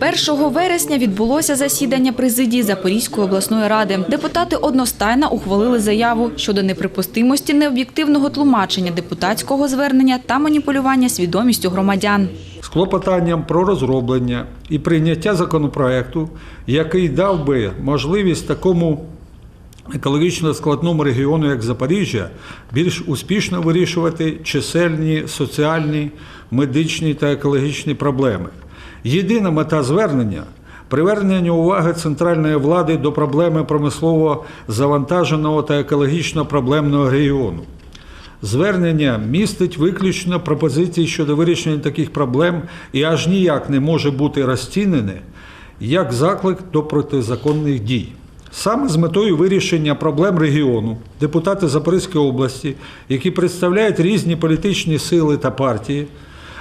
1 вересня відбулося засідання президії Запорізької обласної ради. Депутати одностайно ухвалили заяву щодо неприпустимості необ'єктивного тлумачення депутатського звернення та маніпулювання свідомістю громадян. з клопотанням про розроблення і прийняття законопроекту, який дав би можливість такому екологічно складному регіону, як Запоріжжя, більш успішно вирішувати чисельні соціальні, медичні та екологічні проблеми. Єдина мета звернення привернення уваги центральної влади до проблеми промислово завантаженого та екологічно проблемного регіону. Звернення містить виключно пропозиції щодо вирішення таких проблем і аж ніяк не може бути розцінене як заклик до протизаконних дій. Саме з метою вирішення проблем регіону депутати Запорізької області, які представляють різні політичні сили та партії,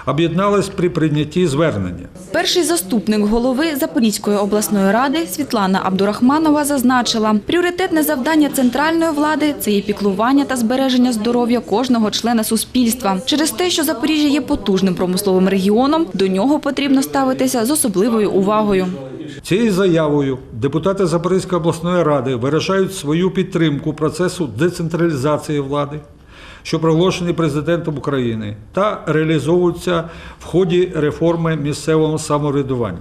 об'єднались при прийнятті звернення. Перший заступник голови Запорізької обласної ради Світлана Абдурахманова зазначила, пріоритетне завдання центральної влади це є піклування та збереження здоров'я кожного члена суспільства. Через те, що Запоріжжя є потужним промисловим регіоном, до нього потрібно ставитися з особливою увагою. Цією заявою депутати Запорізької обласної ради виражають свою підтримку процесу децентралізації влади, що проголошений президентом України, та реалізовуються в ході реформи місцевого самоврядування.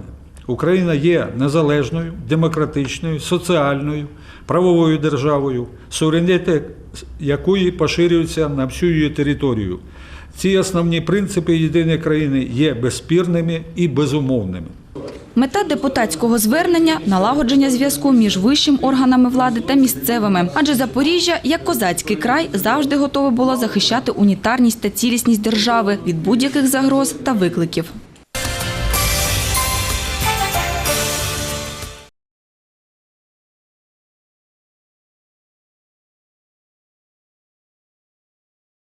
Україна є незалежною, демократичною, соціальною, правовою державою, суверенітет якої поширюється на всю її територію. Ці основні принципи єдиної країни є безспірними і безумовними. Мета депутатського звернення – налагодження зв'язку між вищим органами влади та місцевими. Адже Запоріжжя, як козацький край, завжди готове було захищати унітарність та цілісність держави від будь-яких загроз та викликів.